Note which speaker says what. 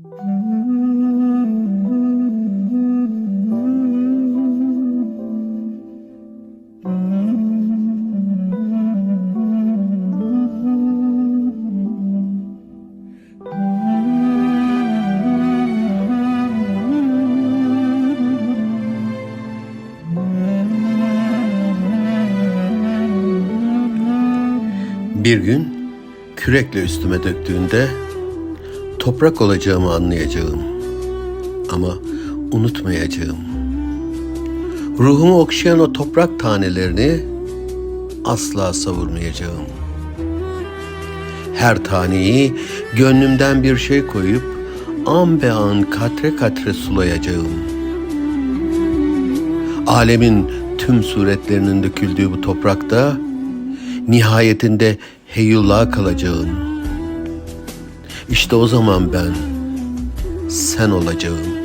Speaker 1: Bir gün kürekle üstüme döktüğünde toprak olacağımı anlayacağım. Ama unutmayacağım. Ruhumu okşayan o toprak tanelerini asla savurmayacağım. Her taneyi gönlümden bir şey koyup an be an katre katre sulayacağım. Alemin tüm suretlerinin döküldüğü bu toprakta nihayetinde heyullah kalacağım. İşte o zaman ben sen olacağım.